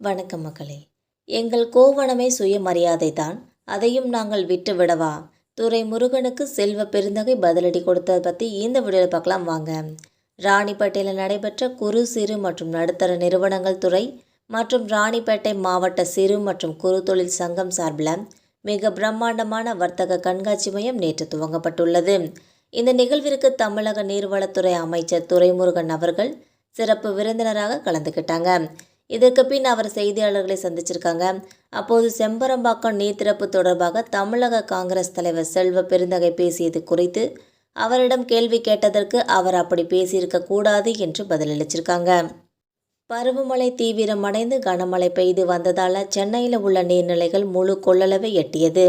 வணக்கம் மக்களே. எங்கள் கோவணமே சுயமரியாதை தான் அதையும் நாங்கள் விட்டு விடவா துரை முருகனுக்கு செல்வ பெருந்தகை பதிலடி கொடுத்ததை பற்றி இந்த வீடியோவில் பார்க்கலாம் வாங்க. ராணிப்பேட்டையில் நடைபெற்ற குறு சிறு மற்றும் நடுத்தர நிறுவனங்கள் துறை மற்றும் ராணிப்பேட்டை மாவட்ட சிறு மற்றும் குறு தொழில் சங்கம் சார்பில் மிக பிரம்மாண்டமான வர்த்தக கண்காட்சி மையம் நேற்று துவங்கப்பட்டுள்ளது. இந்த நிகழ்விற்கு தமிழக நீர்வளத்துறை அமைச்சர் துரைமுருகன் அவர்கள் சிறப்பு விருந்தினராக கலந்துக்கிட்டாங்க இதற்கு பின் அவர் செய்தியாளர்களை சந்திச்சிருக்காங்க. அப்போது செம்பரம்பாக்கம் நீர் திறப்பு தொடர்பாக தமிழக காங்கிரஸ் தலைவர் செல்வ பெருந்தகை பேசியது குறித்து அவரிடம் கேள்வி கேட்டதற்கு அவர் அப்படி பேசியிருக்க கூடாது என்று பதிலளிச்சிருக்காங்க. பருவமழை தீவிரமடைந்து கனமழை பெய்து வந்ததால் சென்னையில் உள்ள நீர்நிலைகள் முழு கொள்ளளவை எட்டியது.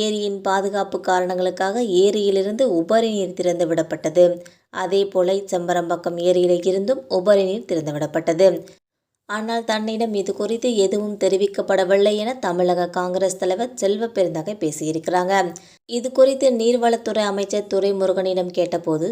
ஏரியின் பாதுகாப்பு காரணங்களுக்காக ஏரியிலிருந்து உபரி நீர் திறந்து விடப்பட்டது. அதே போல செம்பரம்பாக்கம் ஏரியில் இருந்தும் உபரி நீர் திறந்து விடப்பட்டது. ஆனால் தன்னிடம் இது குறித்து எதுவும் தெரிவிக்கப்படவில்லை என தமிழக காங்கிரஸ் தலைவர் செல்வ பெருந்தகை பேசியிருக்கிறாங்க. இது குறித்து நீர்வளத்துறை அமைச்சர் துரைமுருகனிடம் கேட்டபோது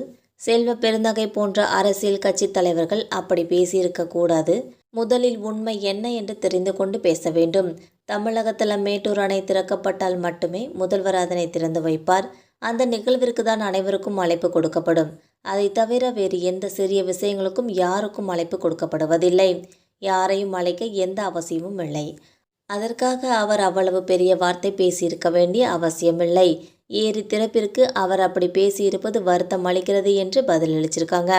செல்வ பெருந்தகை போன்ற அரசியல் கட்சி தலைவர்கள் அப்படி பேசியிருக்க கூடாது. முதலில் உண்மை என்ன என்று தெரிந்து கொண்டு பேச வேண்டும். தமிழகத்தில் மேட்டூர் அணை திறக்கப்பட்டால் மட்டுமே முதல்வர் அதனை திறந்து வைப்பார். அந்த நிகழ்விற்கு தான் அனைவருக்கும் அழைப்பு கொடுக்கப்படும். அதை தவிர வேறு எந்த சிறிய விஷயங்களுக்கும் யாருக்கும் அழைப்பு கொடுக்கப்படுவதில்லை. யாரையும் அழைக்க எந்த அவசியமும் இல்லை. அதற்காக அவர் அவ்வளவு பெரிய வார்த்தை பேசியிருக்க வேண்டிய அவசியமில்லை. ஏறி திறப்பிற்கு அவர் அப்படி பேசியிருப்பது வருத்தம் அளிக்கிறது என்று பதிலளிச்சிருக்காங்க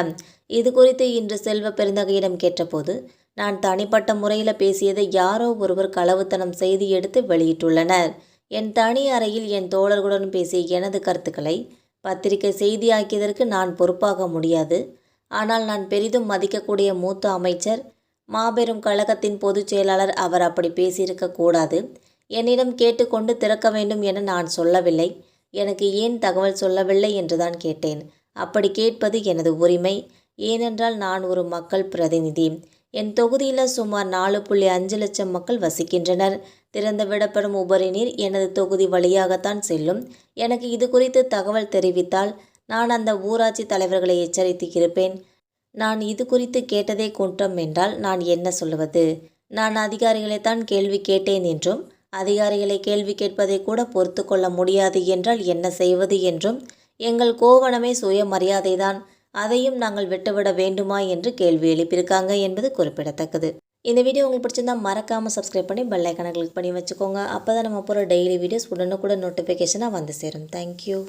இது குறித்து இன்று செல்வ பெருந்தகையிடம் கேட்டபோது நான் தனிப்பட்ட முறையில் பேசியதை யாரோ ஒருவர் களவுத்தனம் செய்து எடுத்து வெளியிட்டுள்ளனர். என் தனி அறையில் என் தோழர்களுடன் பேசிய எனது கருத்துக்களை பத்திரிகை செய்தியாக்கியதற்கு நான் பொறுப்பாக முடியாது. ஆனால் நான் பெரிதும் மதிக்கக்கூடிய மூத்த அமைச்சர் மாபெரும் கழகத்தின் பொதுச் செயலாளர் அவர் அப்படி பேசியிருக்க கூடாது. என்னிடம் கேட்டுக்கொண்டு திறக்க வேண்டும் என நான் சொல்லவில்லை. எனக்கு ஏன் தகவல் சொல்லவில்லை என்றுதான் கேட்டேன். அப்படி கேட்பது எனது உரிமை. ஏனென்றால் நான் ஒரு மக்கள் பிரதிநிதி. என் தொகுதியில் சுமார் நாலு புள்ளி அஞ்சு லட்சம் மக்கள் வசிக்கின்றனர். திறந்து விடப்படும் உபரி நீர் எனது தொகுதி வழியாகத்தான் செல்லும். எனக்கு இது குறித்து தகவல் தெரிவித்தால் நான் அந்த ஊராட்சி தலைவர்களை எச்சரித்து இருப்பேன் நான் இது குறித்து கேட்டதே குற்றம் என்றால் நான் என்ன சொல்லுவது? நான் அதிகாரிகளைத்தான் கேள்வி கேட்டேன் என்றும் அதிகாரிகளை கேள்வி கேட்பதை கூட பொறுத்து கொள்ள முடியாது என்றால் என்ன செய்வது என்றும் எங்கள் கோவணமே சுயமரியாதைதான். அதையும் நாங்கள் விட்டுவிட வேண்டுமா என்று கேள்வி எழுப்பியிருக்காங்க என்பது குறிப்பிடத்தக்கது. இந்த வீடியோ உங்களுக்கு பிடிச்சிருந்தா மறக்காமல் சப்ஸ்கிரைப் பண்ணி பெல் ஐக்கனை கிளிக் பண்ணி வச்சுக்கோங்க. அப்போ தான் நம்ம போகிற டெய்லி வீடியோஸ் உடனுக்குடன் நோட்டிஃபிகேஷனாக வந்து சேரும். தேங்க்யூ